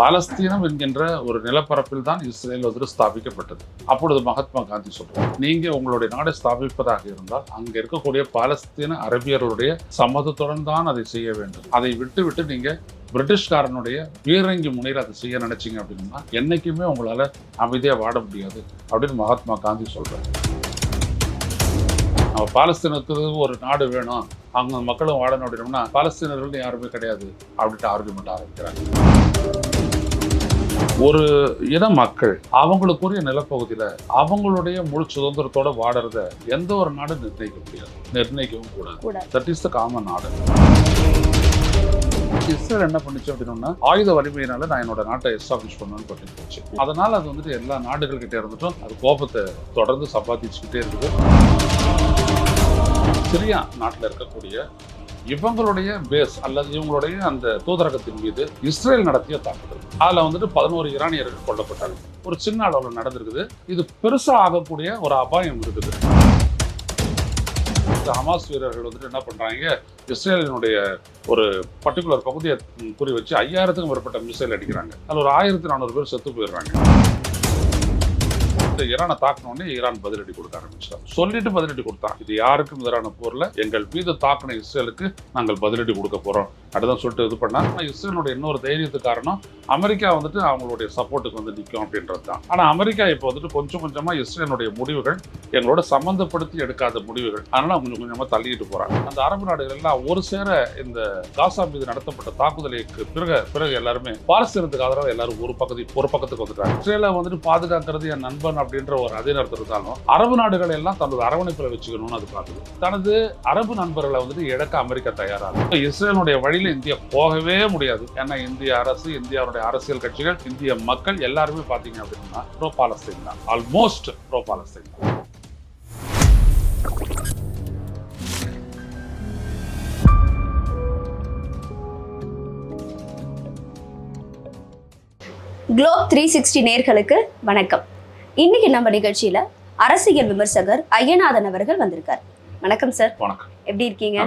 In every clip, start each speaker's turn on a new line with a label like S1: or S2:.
S1: பாலஸ்தீனம் என்கின்ற ஒரு நிலப்பரப்பில் தான் இஸ்ரேல் வந்து ஸ்தாபிக்கப்பட்டது. அப்பொழுது மகாத்மா காந்தி சொல்றார் நீங்க உங்களுடைய நாடை ஸ்தாபிப்பதாக இருந்தால் அங்க இருக்கக்கூடிய பாலஸ்தீன அரபியர்களுடைய சம்மதத்துடன் தான் அதை செய்ய வேண்டும். அதை விட்டு விட்டு நீங்க பிரிட்டிஷ்காரனுடைய பீரங்கி முனையில் அதை செய்ய நினைச்சீங்க அப்படின்னா என்னைக்குமே உங்களால அமைதியா வாட முடியாது அப்படின்னு மகாத்மா காந்தி சொல்றாரு. நம்ம பாலஸ்தீனத்துக்கு ஒரு நாடு வேணும். அவங்க மக்களும் வாடணும் அப்படின்னோம்னா பாலஸ்தீனர்கள் யாருமே கிடையாது அப்படின்ட்டு ஆர்குமெண்ட் ஆரம்பிக்கிறாங்க. ஒரு இன மக்கள் அவங்களுக்குரிய நிலப்பகுதியில அவங்களுடைய முழு சுதந்திரத்தோட வாடுறத எந்த ஒரு நாடு நிர்ணயிக்க முடியாது. நிர்ணயிக்கவும் கூடாது. தட் இஸ் த காமன் நாடு இஸ்ரேல் என்ன பண்ணுச்சு அப்படின்னா ஆயுத வலிமையினால நான் என்னோட நாட்டை எஸ்டாப்ளிஷ் பண்ணணும்னு பண்ணிட்டு போச்சு. அதனால அது வந்துட்டு எல்லா நாடுகள் கிட்ட இருந்துட்டும் அது கோபத்தை தொடர்ந்து சம்பாதிச்சுக்கிட்டே இருக்குது. சிரியா நாட்டில் இருக்கக்கூடிய இவங்களுடைய பேஸ் அல்லது இவங்களுடைய அந்த தூதரகத்தின் மீது இஸ்ரேல் நடத்திய தாக்குதல். அதில் வந்துட்டு பதினோரு ஈரானியர்கள் கொல்லப்பட்டாங்க. ஒரு சின்ன அளவில் நடந்திருக்குது. இது பெருசா ஆகக்கூடிய ஒரு அபாயம் இருக்குது. இந்த ஹமாஸ் வீரர்கள் வந்துட்டு என்ன பண்றாங்க? இஸ்ரேலினுடைய ஒரு பர்டிகுலர் பகுதியை குறி வச்சு ஐயாயிரத்துக்கும் மேற்பட்ட மிசைல் அடிக்கிறாங்க. அதில் ஒரு ஆயிரத்தி நானூறு பேர் செத்து போயிடுறாங்க. இந்த ஈரானை தாக்கணும்னு ஈரான் பதிலடி கொடுக்க ஆரம்பிச்சார். சொல்லிட்டு பதிலடி கொடுத்தான். இது யாருக்கும் எதிரான போர்ல எங்கள் மீது தாக்கின இஸ்ரேலுக்கு நாங்கள் பதிலடி கொடுக்க போறோம். அப்படிதான் சொல்லிட்டு இது பண்ணா ஆனால் இஸ்ரேலுடைய இன்னொரு தைரியத்துக்கு காரணம் அமெரிக்கா வந்துட்டு அவங்களுடைய சப்போர்ட்டுக்கு வந்து நிற்கும் அப்படின்றது தான். ஆனால் அமெரிக்கா இப்போ வந்துட்டு கொஞ்சம் கொஞ்சமாக இஸ்ரேலுடைய முடிவுகள் எங்களோட சம்மந்தப்படுத்தி எடுக்காத முடிவுகள் அதனால் கொஞ்சம் கொஞ்சமாக தள்ளிட்டு போகிறாங்க அந்த அரபு நாடுகள் எல்லாம் ஒரு சேர இந்த காசா மீது நடத்தப்பட்ட தாக்குதலுக்கு பிறகு பிறகு எல்லாருமே பாலஸ்தீனத்துக்கு ஆதரவு எல்லாரும் ஒரு பக்கத்து ஒரு பக்கத்துக்கு வந்துட்டாங்க. இஸ்ரேலை வந்துட்டு பாதுகாக்கிறது என் நண்பன் அப்படின்ற ஒரு அதே நேரத்தில் இருந்தாலும் அரபு நாடுகள் எல்லாம் தனது அரவணைப்பில் வச்சுக்கணும்னு அது பார்க்குது தனது அரபு நண்பர்களை வந்துட்டு இழக்க அமெரிக்கா தயாராக இஸ்ரேலுடைய வழியில் இந்தியா போகவே முடியாது. ஏன்னா இந்திய அரசு இந்தியாவுடைய அரசியல் கட்சிகள் இந்திய மக்கள் எல்லாருமே பார்த்தீங்க அப்படின்னா ப்ரோ பாலஸ்தீன் தான். ஆல்மோஸ்ட் ப்ரோ பாலஸ்தீன் தான்.
S2: குளோப் த்ரீ சிக்ஸ்டி நேர்களுக்கு வணக்கம். இன்னைக்கு நம்ம நிகழ்ச்சியில அரசியல் விமர்சகர் ஐயநாதன் அவர்கள் வந்திருக்கார். வணக்கம் சார்
S1: வணக்கம்.
S2: எப்படி இருக்கீங்க?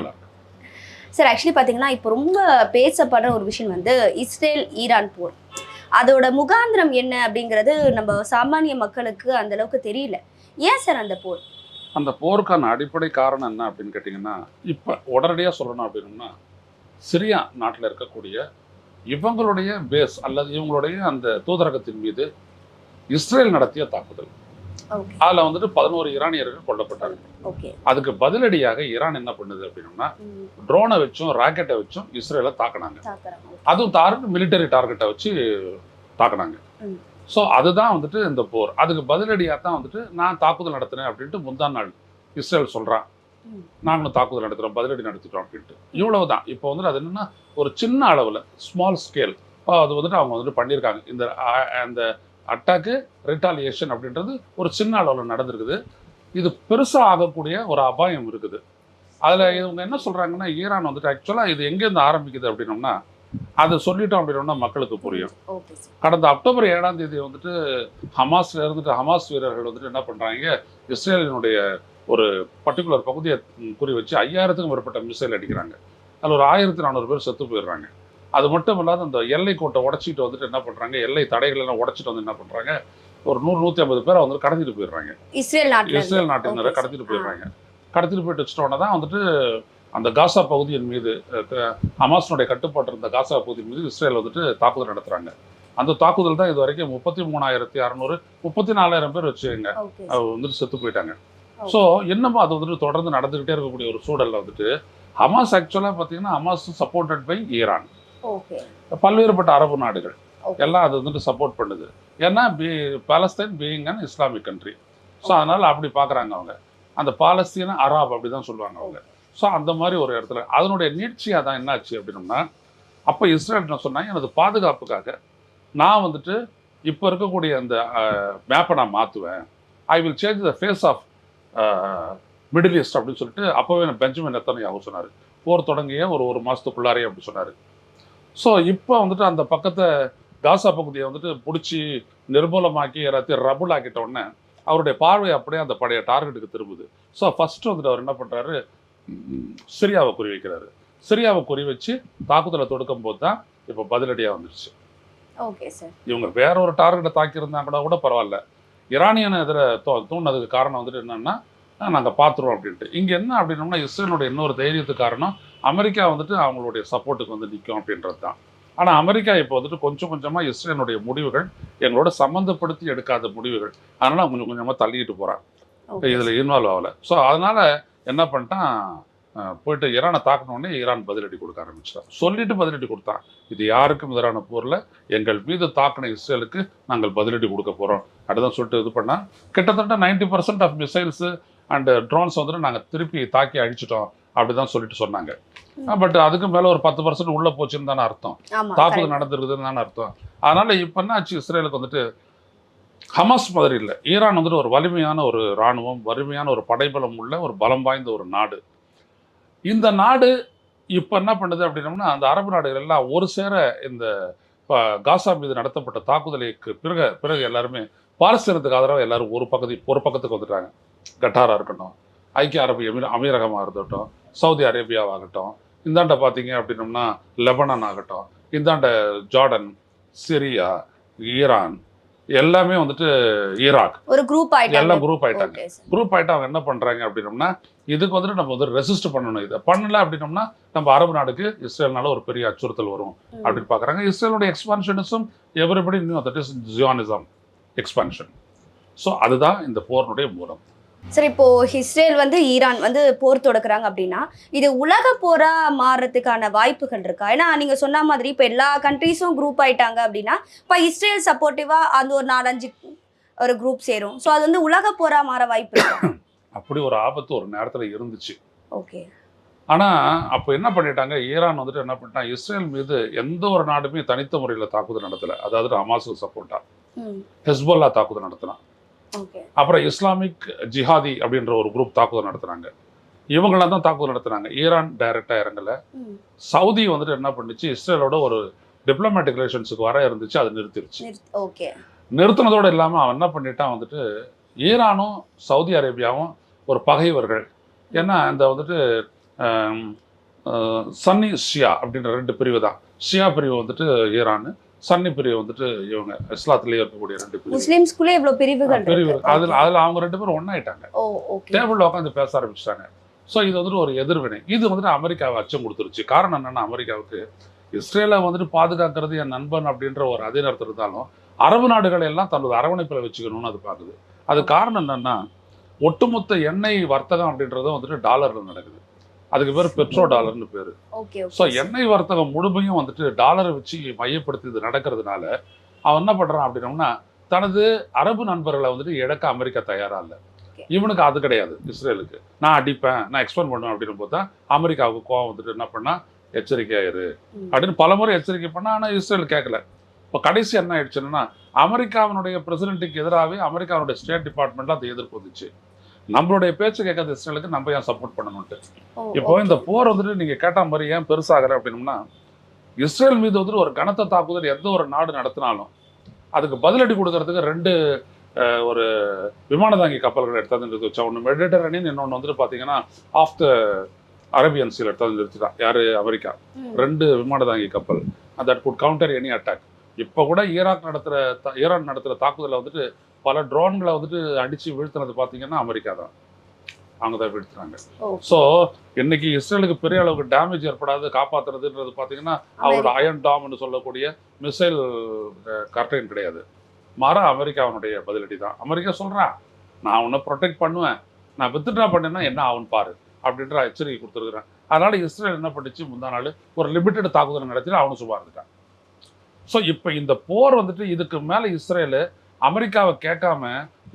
S2: சார் ஆக்சுவலி பார்த்தீங்கன்னா இப்போ ரொம்ப பேசப்படுற ஒரு விஷயம் வந்து இஸ்ரேல் ஈரான் போர். அதோட முகாந்திரம் என்ன அப்படிங்கிறது நம்ம சாமானிய மக்களுக்கு அந்த அளவுக்கு தெரியல. ஏன் சார் அந்த போர்?
S1: அந்த போருக்கான அடிப்படை காரணம் என்ன அப்படின்னு கேட்டிங்கன்னா இப்போ உடனடியாக சொல்லணும் அப்படின்னா சிரியா நாட்டில் இருக்கக்கூடிய இவங்களுடைய பேஸ் அல்லது இவங்களுடைய அந்த தூதரகத்தின் மீது இஸ்ரேல் நடத்திய தாக்குதல். அதில் வந்துட்டு பதினோரு ஈரானியர்கள் கொல்லப்பட்டாங்க. அதுக்கு பதிலடியாக ஈரான் என்ன பண்ணுது அப்படின்னா ட்ரோனை வச்சும் ராக்கெட்டை வச்சும் இஸ்ரேலை தாக்குனாங்க. அதுவும் டார்கெட் மிலிட்டரி டார்கெட்டை வச்சு தாக்குனாங்க. ஸோ அதுதான் வந்துட்டு இந்த போர். அதுக்கு பதிலடியாக தான் வந்துட்டு நான் தாக்குதல் நடத்தினேன் அப்படின்ட்டு முந்தா நாள் இஸ்ரேல் சொல்கிறான். நாங்களும் தாக்குதல் நடத்துகிறோம் பதிலடி நடத்திட்டோம் அப்படின்ட்டு. இவ்வளவு தான் இப்போ வந்துட்டு அது என்னன்னா ஒரு சின்ன அளவில் ஸ்மால் ஸ்கேல் அது வந்துட்டு அவங்க வந்துட்டு பண்ணியிருக்காங்க. இந்த அந்த அட்டாக்கு ரிட்டாலியேஷன் அப்படின்றது ஒரு சின்ன அளவில் நடந்திருக்குது. இது பெருசாக ஆகக்கூடிய ஒரு அபாயம் இருக்குது. அதில் இவங்க என்ன சொல்கிறாங்கன்னா ஈரான் வந்துட்டு ஆக்சுவலாக இது எங்கேருந்து ஆரம்பிக்குது அப்படின்னோம்னா அதை சொல்லிட்டோம் அப்படின்னோம்னா மக்களுக்கு புரியும். கடந்த அக்டோபர் ஏழாம் தேதி வந்துட்டு ஹமாஸ்ல இருந்துட்டு ஹமாஸ் வீரர்கள் வந்துட்டு என்ன பண்றாங்க இஸ்ரேலினுடைய ஒரு பர்டிகுலர் பகுதியை குறி வச்சு ஐயாயிரத்துக்கும் மேற்பட்ட மிசைல் அடிக்கிறாங்க. அதில் ஒரு ஆயிரத்தி நானூறு பேர் செத்து போயிடுறாங்க. அது மட்டும் இல்லாத அந்த எல்லை கோட்டை உடச்சிட்டு வந்துட்டு என்ன பண்றாங்க? எல்லை தடைகள் எல்லாம் உடச்சிட்டு வந்து என்ன பண்றாங்க? ஒரு நூறு நூற்றி ஐம்பது பேரை வந்து கடத்திட்டு போயிடுறாங்க.
S2: இஸ்ரேல் நாட்டுல
S1: இஸ்ரேல். நாட்டினரை கடத்திட்டு. போயிடுறாங்க. கடத்திட்டு போயிட்டு வச்சிட்டோன்னே தான் வந்துட்டு அந்த காசா பகுதியின் மீது ஹமாஸினுடைய கட்டுப்பாட்டு இருந்த காசா பகுதியின் மீது இஸ்ரேல் வந்துட்டு தாக்குதல் நடத்துறாங்க. அந்த தாக்குதல் தான் இது வரைக்கும் முப்பத்தி மூணாயிரத்தி அறநூறு முப்பத்தி நாலாயிரம் பேர் வச்சுங்க வந்துட்டு செத்து போயிட்டாங்க. ஸோ என்னமோ அது வந்துட்டு தொடர்ந்து நடந்துகிட்டே இருக்கக்கூடிய ஒரு சூழல்ல வந்துட்டு ஹமாஸ் ஆக்சுவலாக பார்த்தீங்கன்னா ஹமாஸ் சப்போர்ட்டட் பை ஈரான் பல்வேறுபட்ட அரபு நாடுகள். எல்லாம் அது வந்துட்டு சப்போர்ட் பண்ணுது. ஏன்னா B Palestine being an Islamic country so அதனால அப்படி பார்க்குறாங்க அவங்க. அந்த பாலஸ்தீன அராப் அப்படி தான் சொல்லுவாங்க அவங்க. ஸோ அந்த மாதிரி ஒரு இடத்துல. அதனுடைய நீட்சியாக தான் என்னாச்சு அப்படின்னோம்னா அப்போ இஸ்ரேல் என்ன சொன்னாங்க எனது பாதுகாப்புக்காக நான் வந்துட்டு இப்போ இருக்கக்கூடிய அந்த மேப்பை நான் மாற்றுவேன் I will change the face of Middle East அப்படின்னு சொல்லிட்டு அப்போவே பெஞ்சமின் எத்தனை சொன்னார். போர் தொடங்கிய ஒரு ஒரு மாதத்துக்குள்ளாரே அப்படி சொன்னார். ஸோ இப்போ வந்துட்டு அந்த பக்கத்தை காசா பகுதியை வந்துட்டு பிடிச்சி நிர்மூலமாக்கி எல்லாத்தையும் ரபுல் ஆக்கிட்ட உடனே அவருடைய பார்வை அப்படியே அந்த பழைய டார்கெட்டுக்கு திரும்புது. ஸோ ஃபர்ஸ்ட் வந்துட்டு அவர் என்ன பண்ணுறாரு சிரியாவை குறி வைக்கிறாரு. சிரியாவை குறி வச்சு தாக்குதலை தொடுக்கும் போது தான் இப்போ பதிலடியாக வந்துருச்சு.
S2: ஓகே சார்
S1: இவங்க வேற ஒரு டார்கெட்டை தாக்கியிருந்தா கூட கூட பரவாயில்ல. ஈரானியனை எதிர தோ தூண்டதுக்கு காரணம் வந்துட்டு என்னன்னா நாங்கள் பார்த்துருவோம் அப்படின்ட்டு. இங்கே என்ன அப்படின்னோம்னா இஸ்ரேலுடைய இன்னொரு தைரியத்துக்கு காரணம் அமெரிக்கா வந்துட்டு அவங்களுடைய சப்போர்ட்டுக்கு வந்து நிற்கும் அப்படின்றது தான். ஆனால் அமெரிக்கா இப்போ வந்துட்டு கொஞ்சம் கொஞ்சமாக இஸ்ரேலுடைய முடிவுகள் எங்களோட சம்மந்தப்படுத்தி எடுக்காத முடிவுகள் அதனால கொஞ்சம் கொஞ்சமாக தள்ளிட்டு போகிறாங்க
S2: ஓகே
S1: இதில் இன்வால்வ் ஆகலை. ஸோ அதனால என்ன பண்ணிட்டான் போயிட்டு ஈரானை தாக்கின உடனே ஈரான் பதிலடி கொடுக்க ஆரம்பிச்சிட்டான். சொல்லிட்டு பதிலடி கொடுத்தான். இது யாருக்கும் எதிரான போரில் எங்கள் மீது தாக்கின இஸ்ரேலுக்கு நாங்கள் பதிலடி கொடுக்க போகிறோம் அப்படிதான் சொல்லிட்டு இது பண்ணா கிட்டத்தட்ட ninety percent of missiles and drones வந்துட்டு நாங்கள் திருப்பி தாக்கி அழிச்சிட்டோம் அப்படிதான் சொல்லிட்டு சொன்னாங்க. பட் அதுக்கு மேலே ஒரு பத்து பர்சன்ட் உள்ளே போச்சுன்னு தானே அர்த்தம். தாக்குதல். நடந்திருக்குதுன்னு தானே அர்த்தம். அதனால இப்போ என்ன ஆச்சு? இஸ்ரேலுக்கு வந்துட்டு ஹமாஸ் மாதிரி இல்லை. ஈரான் வந்துட்டு ஒரு வலிமையான ஒரு இராணுவம் வலிமையான ஒரு படைபலம் உள்ள ஒரு பலம் வாய்ந்த ஒரு நாடு. இந்த நாடு இப்போ என்ன பண்ணுது அப்படின்னம்னா அந்த அரபு நாடுகள் எல்லாம் ஒரு சேர இந்த காசா மீது நடத்தப்பட்ட தாக்குதலுக்கு பிறகு பிறகு எல்லாருமே பாலஸ்தீனத்துக்கு ஆதரவாக எல்லாரும் ஒரு பக்கத்து ஒரு பக்கத்துக்கு வந்துட்டாங்க. கட்டாரா இருக்கட்டும் ஐக்கிய அரபு எமிர அமீரகமாக இருக்கட்டும் சவுதி அரேபியாவாகட்டும் இந்தாண்ட பார்த்தீங்க அப்படின்னம்னா லெபனான் ஆகட்டும் இந்தாண்ட ஜார்டன் சிரியா ஈரான் எல்லாமே வந்துட்டு ஈராக்.
S2: ஒரு குரூப் ஆயிட்டாங்க.
S1: எல்லாம் குரூப் ஆயிட்டாங்க. குரூப் ஆயிட்டு அவங்க என்ன பண்றாங்க அப்படின்னம்னா இதுக்கு வந்துட்டு நம்ம வந்து ரெசிஸ்ட் பண்ணணும். இதை பண்ணல அப்படின்னம்னா நம்ம அரபு நாடுக்கு இஸ்ரேல்னால ஒரு பெரிய அச்சுறுத்தல் வரும் அப்படின்னு பார்க்குறாங்க இஸ்ரேலுடைய expansionism everybody knew that is Zionism expansion so அதுதான் இந்த போரினுடைய மூலம்.
S2: சார் இப்போ இஸ்ரேல் வந்து ஈரான் வந்து போர் தொடுக்குறாங்க அப்படின்னா இது உலக போரா மாறுறதுக்கான வாய்ப்புகள் இருக்கா? ஏன்னா நீங்க சொன்ன மாதிரி இப்போ எல்லா கண்ட்ரீஸும் குரூப் ஆயிட்டாங்க அப்படின்னா இப்போ இஸ்ரேல் சப்போர்ட்டிவா அந்த ஒரு நாலஞ்சு ஒரு குரூப் சேரும். ஸோ அது வந்து உலக போரா மாற வாய்ப்பு
S1: அப்படி ஒரு ஆபத்து ஒரு நேரத்தில் இருந்துச்சு.
S2: ஓகே.
S1: ஆனால் அப்போ என்ன பண்ணிட்டாங்க? ஈரான் வந்துட்டு என்ன பண்ணிட்டான் இஸ்ரேல் மீது எந்த ஒரு நாடுமே தனித்த முறையில் தாக்குதல் நடத்தலை. அதாவது ஹமாஸுக்கு சப்போர்ட்டா
S2: ம்.
S1: ஹெஸ்போல்லா தாக்குதல் நடத்தினான் அப்புறம் இஸ்லாமிக் ஜிஹாதி அப்படின்ற ஒரு குரூப் தாக்குதல் நடத்துனாங்க. இவங்களாம் தான் தாக்குதல் நடத்துனாங்க. ஈரான் டைரக்டா இறங்கல. சவுதி வந்துட்டு என்ன பண்ணுச்சு? இஸ்ரேலோட ஒரு டிப்ளமேட்டிக் ரிலேஷன்ஸுக்கு வர இருந்துச்சு. அதை நிறுத்திருச்சு.
S2: ஓகே
S1: நிறுத்தினதோடு இல்லாமல் அவன் என்ன பண்ணிட்டான் வந்துட்டு ஈரானும் சவுதி அரேபியாவும் ஒரு பகைவர்கள். ஏன்னா இந்த வந்துட்டு சன்னி ஷியா அப்படின்ற ரெண்டு பிரிவு தான். ஷியா பிரிவு வந்துட்டு ஈரான் சன்னி பிரிவு வந்துட்டு இவங்க இஸ்லாத்திலேயே இருக்கக்கூடிய ரெண்டு பிரிவு
S2: முஸ்லிம்ஸ்குள்ளே இவ்வளவு பிரிவுகள்
S1: பிரிவு. அதில் அதில் அவங்க ரெண்டு பேரும் ஒன்றாயிட்டாங்க டேபிளில் உட்காந்து பேச ஆரம்பிச்சிட்டாங்க. ஸோ இது வந்துட்டு ஒரு எதிர்வினை. இது வந்துட்டு அமெரிக்காவை அச்சம் கொடுத்துருச்சு. காரணம் என்னன்னா அமெரிக்காவுக்கு இஸ்ரேலை வந்துட்டு பாதுகாக்கிறது என் நண்பன் அப்படின்ற ஒரு அதே நேரத்தில் இருந்தாலும் அரபு நாடுகளை எல்லாம் தனது அரவணைப்பில் வச்சுக்கணும்னு அது பார்க்குது. அது காரணம் என்னன்னா ஒட்டுமொத்த எண்ணெய் வர்த்தகம் அப்படின்றதும் வந்துட்டு டாலர்ல நடக்குது. அதுக்கு பேர் பெட்ரோ டாலர்னு பேர். ஸோ எண்ணெய் வர்த்தகம் முழுமையும் வந்துட்டு டாலரை வச்சு மையப்படுத்தி இது நடக்கிறதுனால அவன் என்ன பண்றான் அப்படின்னோம்னா தனது அரபு நண்பர்களை வந்துட்டு இழக்க அமெரிக்கா தயாரா இல்லை. இவனுக்கு அது கிடையாது இஸ்ரேலுக்கு. நான் அடிப்பேன் நான் எக்ஸ்பெண்ட் பண்ணுவேன் அப்படின்னு பார்த்தா அமெரிக்காவுக்கு கோவம் வந்துட்டு என்ன பண்ணா எச்சரிக்கையாயிரு
S2: ம்.
S1: அப்படின்னு பலமுறை எச்சரிக்கை பண்ணா ஆனா இஸ்ரேல் கேட்கல இப்போ கடைசி என்ன ஆயிடுச்சுன்னா அமெரிக்காவினுடைய பிரசிடென்ட்டுக்கு எதிராகவே அமெரிக்காவுடைய ஸ்டேட் டிபார்ட்மெண்ட்ல அதை எதிர்ப்பு வந்துச்சு. நம்மளுடைய பேச்சு கேட்காத இஸ்ரேலுக்கு நம்ம ஏன் சப்போர்ட் பண்ணணும்ட்டு இப்போ. இந்த போர் வந்துட்டு நீங்க கேட்ட மாதிரி ஏன் பெருசாகல அப்படின்னம்னா இஸ்ரேல் மீது வந்துட்டு ஒரு கனத்த தாக்குதல் எந்த ஒரு நாடு நடத்தினாலும் அதுக்கு பதிலடி கொடுக்கறதுக்கு ரெண்டு ஒரு விமான தாங்கி கப்பல்கள் எடுத்தாந்து நிறுத்தி ஒன்று மெடிட்டரேனியன் இன்னொன்று வந்துட்டு பார்த்தீங்கன்னா ஆஃப் த அரேபியன் சீல் எடுத்தாந்து நிறுத்திட்டான் யாரு? அமெரிக்கா. ரெண்டு விமான தாங்கி கப்பல். That good counter any attack இப்போ கூட ஈராக் நடத்துகிற ஈரான் நடத்துகிற தாக்குதலில் வந்துட்டு பல ட்ரோன்களை வந்துட்டு அடித்து வீழ்த்தினது பார்த்தீங்கன்னா அமெரிக்கா தான். அவங்க தான் வீழ்த்துறாங்க. ஸோ இன்னைக்கு இஸ்ரேலுக்கு பெரிய அளவுக்கு டேமேஜ் ஏற்படாது காப்பாத்துறதுன்றது பார்த்தீங்கன்னா அவரோட அயன் டாம்னு சொல்லக்கூடிய மிசைல் கர்டைன் கிடையாது. மாறா அமெரிக்காவினுடைய பதிலடி தான். அமெரிக்கா சொல்றான் நான் உன்னை ப்ரொடெக்ட் பண்ணுவேன். நான் வித்ட்ரா பண்ணேன்னா என்ன ஆகும்னு பாரு அப்படின்ற எச்சரிக்கை கொடுத்துருக்குறேன். அதனால இஸ்ரேல் என்ன பண்ணுச்சு? முந்தா நாள் ஒரு லிமிட்டெட் தாக்குதல் நடத்தி அவனு சும்மா இருந்துட்டான் ஸோ இப்போ இந்த போர் வந்துட்டு இதுக்கு மேலே இஸ்ரேலு அமெரிக்காவை கேட்காம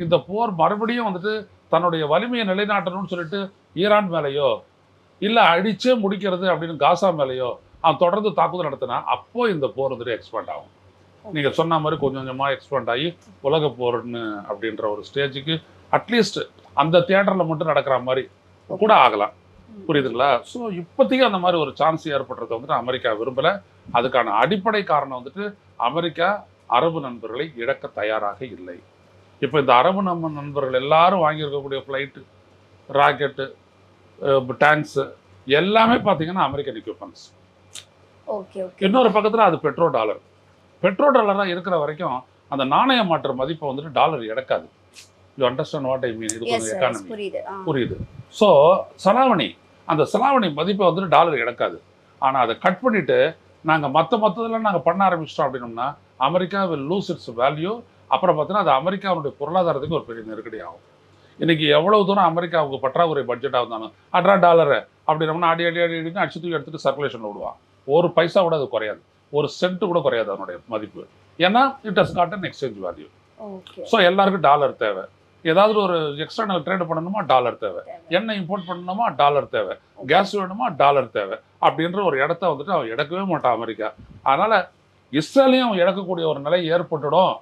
S1: இந்த போர் மறுபடியும் வந்துட்டு தன்னுடைய வலிமையை நிலைநாட்டணும்னு சொல்லிட்டு ஈரான் மேலேயோ இல்லை அடிச்சே முடிக்கிறது அப்படின்னு காசா மேலேயோ அவன் தொடர்ந்து தாக்குதல் நடத்தினா அப்போ இந்த போர் வந்துட்டு எக்ஸ்பேண்ட் ஆகும். நீங்கள் சொன்ன மாதிரி கொஞ்சம் கொஞ்சமாக எக்ஸ்பேண்ட் ஆகி உலக போர்னு அப்படின்ற ஒரு ஸ்டேஜுக்கு அட்லீஸ்ட் அந்த தியேட்டரில் மட்டும் நடக்கிற மாதிரி கூட ஆகலாம். புரியுதுங்களா? ஸோ இப்போதைக்கு அந்த மாதிரி ஒரு சான்ஸ் ஏற்படுறத வந்துட்டு அமெரிக்கா விரும்பலை. அதுக்கான அடிப்படை காரணம் வந்துட்டு அமெரிக்கா அரபு நண்பர்களை இழக்க தயாராக இல்லை. இப்போ இந்த அரபு நம்ம நண்பர்கள் எல்லாரும் வாங்கியிருக்கக்கூடிய ஃப்ளைட்டு ராக்கெட்டு டேங்க்ஸு எல்லாமே பார்த்தீங்கன்னா அமெரிக்கன் எக்யூப்மெண்ட்ஸ்
S2: ஓகே
S1: இன்னொரு பக்கத்தில் அது பெட்ரோ டாலர் பெட்ரோ டாலராக இருக்கிற வரைக்கும் அந்த நாணய மாற்று மதிப்பை வந்துட்டு dollar இழக்காது. You understand what I mean இது கொஞ்சம் எக்கானமி
S2: புரியுது.
S1: ஸோ செலாவணி அந்த செலாவணி மதிப்பை வந்துட்டு டாலர் இழக்காது. ஆனால் அதை கட் பண்ணிட்டு நாங்கள் மற்ற மற்றதெல்லாம் நாங்கள் பண்ண ஆரம்பிச்சிட்டோம் அப்படின்னோம்னா America will lose its value அப்புறம் பார்த்தீங்கன்னா அது அமெரிக்காவுடைய பொருளாதாரத்துக்கு ஒரு பெரிய நெருக்கடி ஆகும். இன்னைக்கு எவ்வளவு தூரம் அமெரிக்காவுக்கு பற்றாக்குறை பட்ஜெட்டாக இருந்தாலும் அட்ரா டாலரு அப்படின்னோம்னா அடி அடி அடி அடின்னு அடிச்சு தூக்கி எடுத்துட்டு சர்க்குலேஷனில் விடுவான். ஒரு பைசா கூட அது குறையாது. ஒரு சென்ட் கூட குறையாது அதனுடைய மதிப்பு. ஏன்னா it has got an exchange value so எல்லாருக்கும் டாலர் தேவை. ஏதாவது ஒரு எக்ஸ்டர்னல் ட்ரேட் பண்ணணுமா? டாலர் தேவை. எண்ணெய் இம்போர்ட் பண்ணணுமா? டாலர் தேவை. கேஸ் வேணுமா? டாலர் தேவை. அப்படின்ற ஒரு இடத்த வந்துட்டு அவன் இழக்கவே மாட்டான் அமெரிக்கா. அதனால இஸ்ரேலையும் அவன் இழக்கக்கூடிய ஒரு நிலை ஏற்பட்டுடும்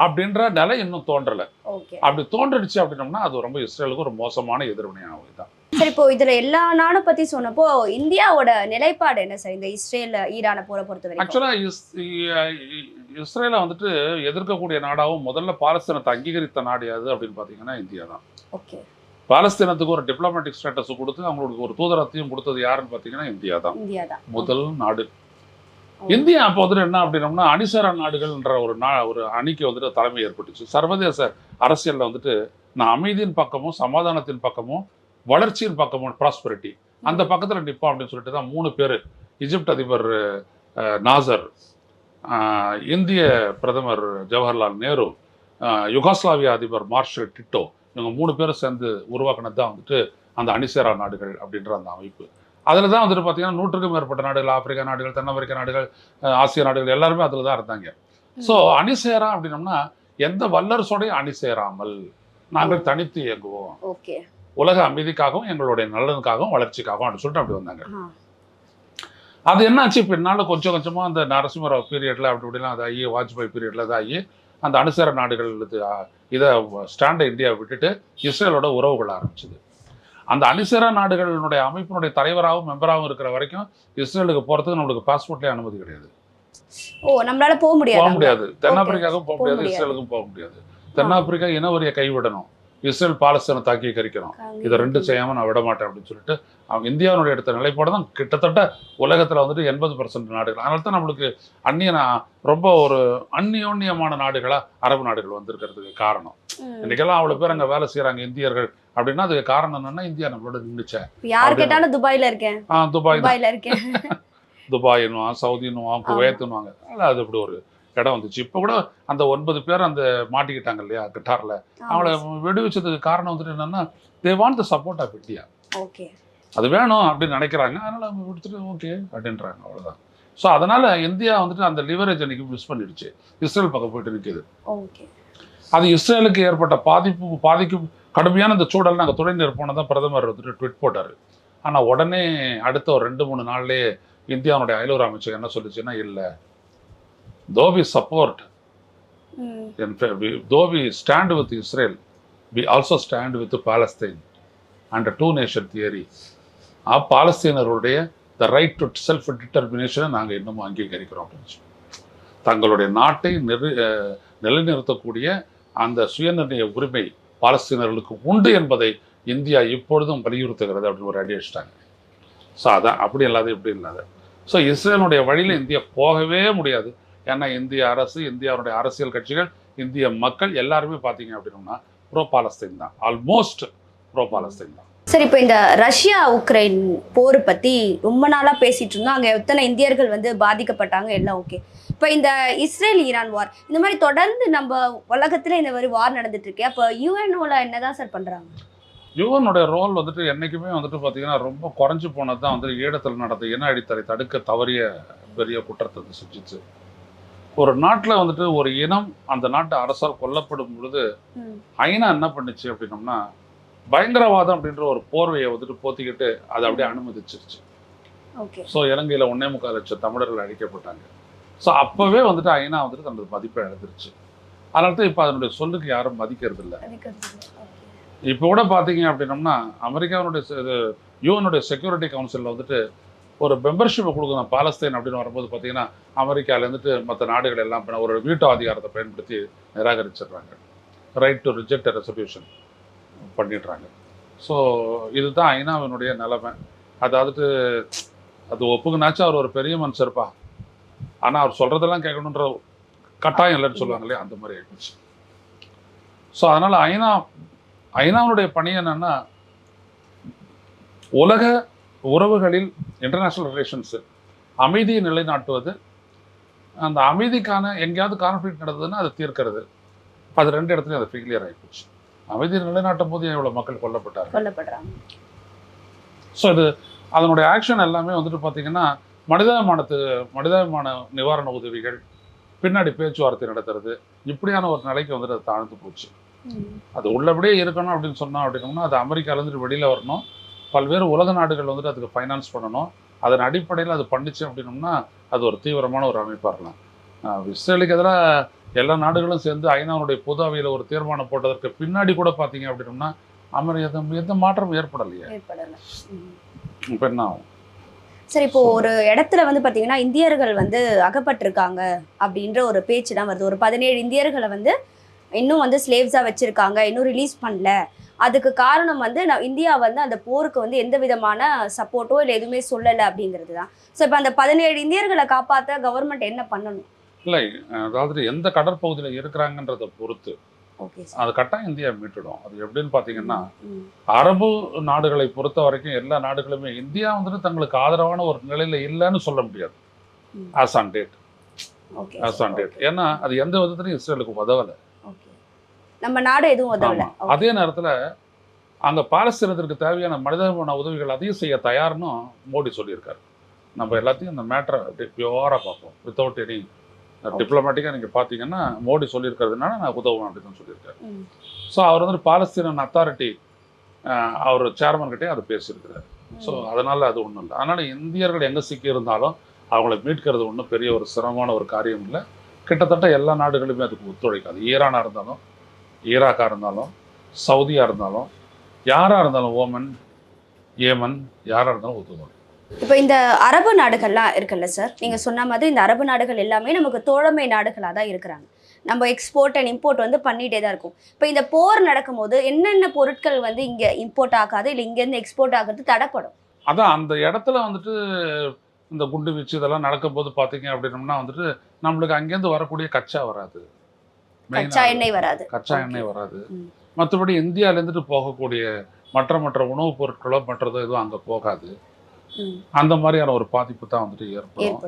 S1: அப்படின்ற நிலை இன்னும் தோன்றல.
S2: ஓகே.
S1: அப்படி தோன்றுடுச்சு அப்படின்னோம்னா அது ரொம்ப இஸ்ரேலுக்கு ஒரு மோசமான எதிர்வினையாகும் தான்
S2: சரி இப்போ இதுல எல்லா நாடும் பத்தி சொன்னப்போ இந்தியாவோட நிலைப்பாடு என்ன சார்? இந்த இஸ்ரேல் ஈரானை போற பொறுத்த வரைக்கும்.
S1: ஆக்சுவலா இஸ்ரேலை வந்துட்டு எதிர்க்கக்கூடிய நாடாவும் முதல்ல பாலஸ்தீனத்தை அங்கீகரித்த நாடு யாது அப்படின்னு பார்த்தீங்கன்னா இந்தியா தான்
S2: ஓகே.
S1: பாலஸ்தீனத்துக்கு ஒரு டிப்ளமேட்டிக் ஸ்டேட்டஸ் கொடுத்து அவங்களுக்கு ஒரு தூதரத்தையும் கொடுத்தது யாருன்னு பார்த்தீங்கன்னா இந்தியா தான். முதல் நாடு. இந்தியா அப்போ வந்துட்டு என்ன அப்படின்னோம்னா அணிசர நாடுகள்ன்ற ஒரு நா ஒரு அணிக்கு வந்துட்டு தலைமை ஏற்பட்டுச்சு. சர்வதேச அரசியல்ல வந்துட்டு நான் அமைதியின் பக்கமும் சமாதானத்தின் பக்கமும் வளர்ச்சியின் பக்கமும் ப்ராஸ்பரிட்டி அந்த பக்கத்துல நிற்போம் அப்படின்னு சொல்லிட்டு தான் மூணு பேர் எகிப்து அதிபர் நாசர் இந்திய பிரதமர் ஜவஹர்லால் நேரு யுகோஸ்லாவியா அதிபர் மார்ஷல் டிட்டோ இவங்க மூணு பேரும் சேர்ந்து உருவாக்குனது தான் வந்துட்டு அந்த அணிசேரா நாடுகள் அப்படின்ற அந்த அமைப்பு. அதில் தான் வந்துட்டு பார்த்தீங்கன்னா நூற்றுக்கும் மேற்பட்ட நாடுகள் ஆப்பிரிக்கா நாடுகள் தென் அமெரிக்க நாடுகள் ஆசிய நாடுகள் எல்லாருமே அதில் தான் இருந்தாங்க. ஸோ அணிசேரா அப்படின்னம்னா எந்த வல்லரசோடையும் அணி சேராமல் நாங்கள் தனித்து இயங்குவோம். உலக அமைதிக்காகவும் எங்களுடைய நலனுக்காகவும் வளர்ச்சிக்காகவும் அப்படின்னு சொல்லிட்டு அப்படி வந்தாங்க. அது என்னாச்சு? பின்னால் கொஞ்சம் கொஞ்சமாக அந்த நரசிம்மராவ் பீரியடில் அப்படி இப்படிலாம் அது ஆகி வாஜ்பாய் பீரியடில் இதாகி அந்த அனுசர நாடுகள் இது ஸ்டாண்டை இந்தியாவை விட்டுட்டு இஸ்ரேலோட உறவுகள் ஆரம்பிச்சது. அந்த அனுசர நாடுகளினுடைய அமைப்பினுடைய தலைவராகவும் மெம்பராகவும் இருக்கிற வரைக்கும் இஸ்ரேலுக்கு போகிறதுக்கு நம்மளுக்கு பாஸ்போர்ட்லேயே அனுமதி கிடையாது.
S2: ஓ நம்மளால போக
S1: போக
S2: முடியாது.
S1: முடியாது தென்னாப்பிரிக்காவுக்கும் போக முடியாது
S2: முடியாது.
S1: இஸ்ரேலுக்கும் போக முடியாது. தென்னாப்பிரிக்கா இனவரியை கைவிடணும். இஸ்ரேல் பாலஸ்தீனை தாக்கி கரிக்கணும் இதை ரெண்டும் செய்யாம நான் விட மாட்டேன் அப்படின்னு சொல்லிட்டு அவங்க இந்தியாவினுடைய எடுத்த நிலைப்பாடு தான். கிட்டத்தட்ட உலகத்துல வந்துட்டு எண்பது பர்சன்ட் நாடுகள். அதனால தான் நம்மளுக்கு அந்நிய ரொம்ப ஒரு அந்நியோன்யமான நாடுகளா அரபு நாடுகள் வந்திருக்கிறதுக்கு காரணம். இன்னைக்கெல்லாம் அவ்வளவு பேர் அங்க வேலை செய்யறாங்க இந்தியர்கள் அப்படின்னா அதுக்கு காரணம் என்னன்னா இந்தியா நம்மளோட நின்றுச்சே
S2: இப்ப யார் கேட்டாலும் துபாயில இருக்கேன்.
S1: ஆஹ் துபாய்
S2: துபாயில இருக்கேன்.
S1: துபாயின்னுவான் சவுதின்னுவான் குவைத்துன்னுவாங்க. அது இப்படி ஒரு இடம் வந்துச்சு. இப்போ கூட அந்த ஒன்பது பேர் அந்த மாட்டிக்கிட்டாங்க இல்லையா கிட்டார்ல அவங்கள விடுவிச்சதுக்கு காரணம் வந்துட்டு என்னன்னா they want the support of India
S2: okay.
S1: அது வேணும் அப்படின்னு நினைக்கிறாங்க. அதனால அவங்க கொடுத்துட்டு ஓகே அப்படின்றாங்க அவ்வளவுதான். ஸோ அதனால இந்தியா வந்துட்டு அந்த லிவரேஜ் அன்னைக்கு மிஸ் பண்ணிடுச்சு. இஸ்ரேல் பக்கம் போயிட்டு நிற்குது அது இஸ்ரேலுக்கு ஏற்பட்ட பாதிப்பு பாதிக்கும் கடுமையான இந்த சூழல் நாங்கள் துணை நிற்போனதான் பிரதமர் வந்துட்டு ட்விட் போட்டார். ஆனால் உடனே அடுத்த ஒரு ரெண்டு மூணு நாள்லயே இந்தியாவுடைய அயலூர் அமைச்சர் என்ன சொல்லுச்சுன்னா இல்லை. Though we support in fact, we, though we stand with Israel, we also stand with Palestine and a two nation theory. ஆ பாலஸ்தீனருடைய த ரைட் டு செல்ஃப் டிட்டர்மினேஷனை நாங்கள் இன்னமும் அங்கீகரிக்கிறோம் அப்படின்னு. தங்களுடைய நாட்டை நிறு நிலைநிறுத்தக்கூடிய அந்த சுயநிர்ணய உரிமை பாலஸ்தீனர்களுக்கு உண்டு என்பதை இந்தியா இப்பொழுதும் வலியுறுத்துகிறது அப்படின்னு ஒரு அடி அடிச்சிட்டாங்க ஸோ அதான் அப்படி இல்லாத இப்படி இல்லாத ஸோ இஸ்ரேலுடைய வழியில் இந்தியா போகவே முடியாது ஏன்னா இந்திய அரசு இந்தியாவுடைய அரசியல் கட்சிகள் இந்திய மக்கள் எல்லாருமே பார்த்தீங்க அப்படின்னா ப்ரோ பாலஸ்தீன் தான். ஆல்மோஸ்ட் ப்ரோ பாலஸ்தீன் தான்.
S2: சரி இப்போ இந்த ரஷ்யா உக்ரைன் போர் பத்தி ரொம்ப நாளா பேசிட்டு இருந்தோம். அங்க எத்தனை இந்தியர்கள் வந்து பாதிக்கப்பட்டாங்க எல்லாம் ஓகே. இப்போ இந்த இஸ்ரேல் ஈரான் வார் இந்த மாதிரி தொடர்ந்து நம்ம உலகத்துல இந்த மாதிரி வார் நடந்துட்டு இருக்கு. அப்போ யூஎன்ஓல என்னதான் சார் பண்றாங்க?
S1: யுவனுடைய ரோல் வந்துட்டு என்னைக்குமே வந்துட்டு பார்த்தீங்கன்னா ரொம்ப குறைஞ்சு போனது தான் வந்து ஈழத்தில் நடந்த இன அடித்தலை தடுக்க தவறிய பெரிய குற்றத்தை செஞ்சுச்சு. ஒரு நாட்டில் வந்துட்டு ஒரு இனம் அந்த நாட்டு அரசால் கொல்லப்படும் பொழுது. ஐநா என்ன பண்ணுச்சு அப்படின்னம்னா பயங்கரவாதம் அப்படின்ற ஒரு போர்வையை வந்துட்டு போத்திக்கிட்டு அதை அப்படியே அனுமதிச்சிருச்சு. ஸோ இலங்கையில் ஒன்னே முக்கால் லட்சம் தமிழர்கள் அழிக்கப்பட்டாங்க. ஸோ அப்போவே வந்துட்டு ஐநா வந்துட்டு தனது மதிப்பை இழந்துருச்சு. அதனால தான் இப்போ அதனுடைய சொல்லுக்கு யாரும் மதிக்கிறது இல்லை இப்போ கூட பார்த்தீங்க அப்படின்னம்னா இது யூஎனுடைய செக்யூரிட்டி கவுன்சிலில் வந்துட்டு ஒரு மெம்பர்ஷிப்பை கொடுக்கணும் பாலஸ்தீன் அப்படின்னு வரும்போது பார்த்தீங்கன்னா அமெரிக்காவிலேருந்துட்டு மற்ற நாடுகள் எல்லாம் ஒரு வீட்டோ அதிகாரத்தை பயன்படுத்தி நிராகரிச்சிடுறாங்க. ரைட் டு ரிஜெக்ட் ரெசல்யூஷன் பண்ணிடுறாங்க. ஸோ இதுதான் ஐநாவினுடைய நிலைமை. அதாவது அது ஒப்புக்குனாச்சும் அவர் ஒரு பெரிய மனுஷர்ப்பா ஆனால் அவர் சொல்றதெல்லாம் கேட்கணுன்ற கட்டாயம் இல்லைன்னு சொல்லுவாங்க இல்லையா? அந்த மாதிரி ஆயிடுச்சு. ஸோ அதனால் ஐநா ஐநாவுடைய பணி என்னென்னா உலக உறவுகளில் இன்டர்நேஷனல் ரிலேஷன்ஸ் அமைதியை நிலைநாட்டுவது அந்த அமைதிக்கான எங்கேயாவது கான்ஃப்ளிக் நடந்ததுன்னா அதை தீர்க்கிறது. அது ரெண்டு இடத்துலையும் அது ஃபெயிலியர் ஆகிப்போச்சு அமைதியை நிலைநாட்டும் போது எவ்வளோ மக்கள் கொல்லப்பட்டார்
S2: கொல்லப்படுறாங்க.
S1: ஸோ இது அதனுடைய ஆக்ஷன் எல்லாமே வந்துட்டு பார்த்தீங்கன்னா மனிதாபிமானத்து மனிதாபிமான நிவாரண உதவிகள் பின்னாடி பேச்சுவார்த்தை நடத்துறது இப்படியான ஒரு நிலைக்கு வந்துட்டு அது தாழ்ந்து போச்சு. அது உள்ளபடியே இருக்கணும் அப்படின்னு சொன்னோம் அப்படின்னோம்னா அது அமெரிக்காலேருந்து வெளியில் வரணும். பல்வேறு உலக நாடுகள் வந்துட்டு அதுக்கு ஃபைனான்ஸ் பண்ணணும். அதன் அடிப்படையில் அது பண்ணுச்சு அப்படின்னோம்னா அது ஒரு தீவிரமான ஒரு அமைப்பாக இருக்கலாம். இஸ்ரேலுக்கு எதிராக எல்லா நாடுகளும் சேர்ந்து ஐநாவுடைய பொது ஒரு தீர்மானம் போட்டதற்கு பின்னாடி கூட பார்த்தீங்க அப்படின்னோம்னா அமெரிக்க எந்த எந்த மாற்றமும் ஏற்படலையே. இப்போ என்ன ஆகும்?
S2: சரி இப்போ ஒரு இடத்துல வந்து பாத்தீங்கன்னா இந்தியர்கள் வந்து அகப்பட்டிருக்காங்க அப்படின்ற ஒரு பேச்சு தான் வருது. ஒரு பதினேழு இந்தியர்களை வந்து இன்னும் வந்து ஸ்லேவ்ஸா வச்சிருக்காங்க. இன்னும் ரிலீஸ் பண்ணல. அதுக்கு காரணம் வந்து நான் இந்தியா வந்து அந்த போருக்கு வந்து எந்த விதமான சப்போர்ட்டோ இல்லை எதுவுமே சொல்லலை அப்படிங்கிறது தான் ஸோ இப்போ அந்த பதினேழு இந்தியர்களை காப்பாற்ற கவர்மெண்ட் என்ன பண்ணணும்?
S1: இல்லை அதாவது எந்த கடற்பகுதியில் இருக்கிறாங்கன்றதை பொறுத்து
S2: ஓகே
S1: அது கட்டாயம் இந்தியா மீட்டுடும். அது எப்படின்னு பார்த்தீங்கன்னா அரபு நாடுகளை பொறுத்த வரைக்கும் எல்லா நாடுகளுமே இந்தியா வந்துட்டு தங்களுக்கு ஆதரவான ஒரு நிலையில இல்லைன்னு சொல்ல முடியாது. As on date
S2: okay
S1: as on date ஏன்னா அது எந்த விதத்துலையும் இஸ்ரேலுக்கு உதவலை.
S2: நம்ம நாடு எதுவும் உதவல.
S1: அதே நேரத்துல அங்க பாலஸ்தீனத்திற்கு தேவையான மனிதாபிமான உதவிகள் அதையும் செய்ய தயார்னு மோடி சொல்லியிருக்காரு. நம்ம எல்லாத்தையும் இந்த மேட்டரை பியூராக பார்ப்போம். வித்தவுட் எனி டிப்ளமேட்டிக்காக நீங்கள் பார்த்தீங்கன்னா மோடி சொல்லியிருக்கிறதுனால நான் உதவுவேன் அப்படின்னு சொல்லியிருக்காரு. ஸோ அவர் வந்து பாலஸ்தீனன் அத்தாரிட்டி அவர் சேர்மன் கிட்டே அதை பேசியிருக்கிறார். ஸோ அதனால அது ஒன்றும் இல்லை. அதனால இந்தியர்கள் எங்கே சிக்கி இருந்தாலும் அவங்கள மீட்கிறது ஒன்றும் பெரிய ஒரு சிரமமான ஒரு காரியம் இல்லை. கிட்டத்தட்ட எல்லா நாடுகளுமே அதுக்கு ஒத்துழைக்காது. ஈரானாக இருந்தாலும் ஈராக்காக இருந்தாலும் சவுதியாக இருந்தாலும் யாராக இருந்தாலும் ஓமன் ஏமன் யாராக இருந்தாலும் ஒத்துக்கணும்.
S2: இப்போ இந்த அரபு நாடுகள்லாம் இருக்குல்ல சார் நீங்கள் சொன்ன மாதிரி இந்த அரபு நாடுகள் எல்லாமே நமக்கு தோழமை நாடுகளாக தான் இருக்கிறாங்க. நம்ம எக்ஸ்போர்ட் அண்ட் இம்போர்ட் வந்து பண்ணிகிட்டே தான் இருக்கும். இப்போ இந்த போர் நடக்கும்போது என்னென்ன பொருட்கள் வந்து இங்கே இம்போர்ட் ஆகாது இல்லை இங்கேருந்து எக்ஸ்போர்ட் ஆகிறது தடைப்படும்?
S1: அதான் அந்த இடத்துல வந்துட்டு இந்த குண்டு வீச்சு இதெல்லாம் நடக்கும்போது பார்த்தீங்க அப்படின்னம்னா வந்துட்டு நம்மளுக்கு அங்கேருந்து வரக்கூடிய கச்சா வராது.
S2: கச்சா எண்ணெய் வராது.
S1: கச்சா. எண்ணெய் வராது. மற்றபடி இந்தியாவிலேருந்துட்டு போகக்கூடிய மற்ற மற்ற உணவுப் பொருட்களோ மற்றதோ எதுவும் அங்கே போகாது. அந்த மாதிரியான ஒரு பாதிப்பு தான் வந்துட்டு ஏற்படும்.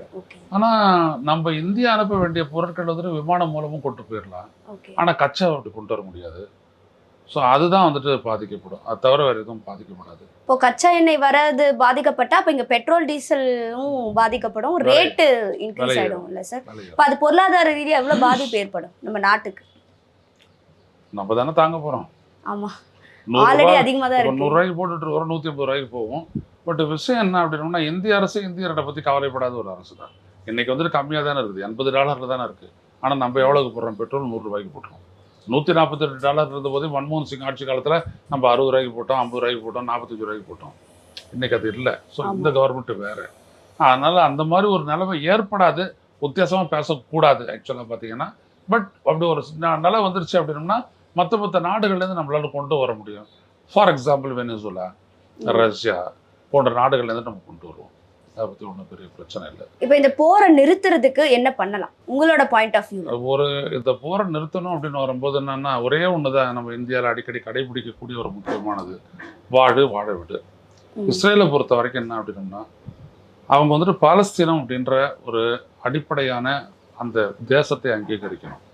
S1: ஆனால் நம்ம இந்தியா அனுப்ப வேண்டிய பொருட்கள் வந்துட்டு விமானம் மூலமும் கொண்டு போயிடலாம். ஆனால் கச்சா அப்படி கொண்டு வர முடியாது. ஸோ அதுதான் வந்துட்டு பாதிக்கப்படும். அது தவிர வேறு எதுவும் பாதிக்கப்படாது.
S2: இப்போ கச்சா எண்ணெய் வராது பாதிக்கப்பட்டா அப்போ இங்கே பெட்ரோல் டீசலும் பாதிக்கப்படும். ரேட்டு இன்க்ரீஸ் ஆகிடும் இல்லை சார். இப்போ அது பொருளாதார ரீதியாக எவ்வளோ பாதிப்பு ஏற்படும் நம்ம நாட்டுக்கு?
S1: நம்ம தானே தாங்க போகிறோம்
S2: ஆமா.
S1: நூறு
S2: ஆல்ரெடி அதிகமாக தான் இருக்கு.
S1: நூறுரூவாய்க்கு போட்டுட்டு இருக்கிறோம் நூற்றி ஐம்பது ரூபாய்க்கு போகும் பட் விஷயம் என்ன அப்படின்னா இந்திய அரசு இந்தியர்களை பற்றி கவலைப்படாத ஒரு அரசு தான் இன்னைக்கு வந்துட்டு கம்மியாக தானே இருக்குது. எண்பது டாலரில் தானே இருக்குது ஆனால் நம்ம எவ்வளோக்கு போடுறோம்? பெட்ரோல் நூறு ரூபாய்க்கு போட்டுருவோம். நூற்றி நாற்பத்தெட்டு டாலர் இருந்த போதே மன்மோகன் சிங் ஆட்சி காலத்தில் நம்ம அறுபது ரூபாய்க்கு போட்டோம் ஐம்பது ரூபாய்க்கு போட்டோம் நாற்பத்தஞ்சு ரூபாய்க்கு போட்டோம். இன்னைக்கு அது இல்லை. ஸோ. இந்த கவர்மெண்ட் வேறு. அதனால் அந்த மாதிரி ஒரு நிலைமை ஏற்படாது. உத்தியாசமாக பேசக்கூடாது ஆக்சுவலாக பார்த்தீங்கன்னா பட் அப்படி ஒரு நிலை வந்துருச்சு அப்படின்னம்னா மற்ற மற்ற நாடுகள்லேருந்து நம்மளால கொண்டு வர முடியும். For example Venezuela. ரஷ்யா போன்ற நாடுகள்லேருந்து நம்ம கொண்டு வருவோம். அதை பற்றி ஒன்றும் பெரிய பிரச்சனை இல்லை.
S2: இப்போ இந்த போரை நிறுத்துறதுக்கு என்ன பண்ணலாம்? உங்களோட பாயிண்ட் ஆஃப் வியூ
S1: ஒரு இந்த போரை நிறுத்தணும் அப்படின்னு வரும்போது என்னன்னா ஒரே ஒன்று தான் நம்ம இந்தியாவில் அடிக்கடி கடைபிடிக்கக்கூடிய ஒரு முக்கியமானது. வாடு வாழ விடு. இஸ்ரேலை பொறுத்த வரைக்கும் என்ன அப்படின்னா அவங்க வந்துட்டு பாலஸ்தீனம் அப்படின்ற ஒரு அடிப்படையான அந்த தேசத்தை அங்கீகரிக்கணும்.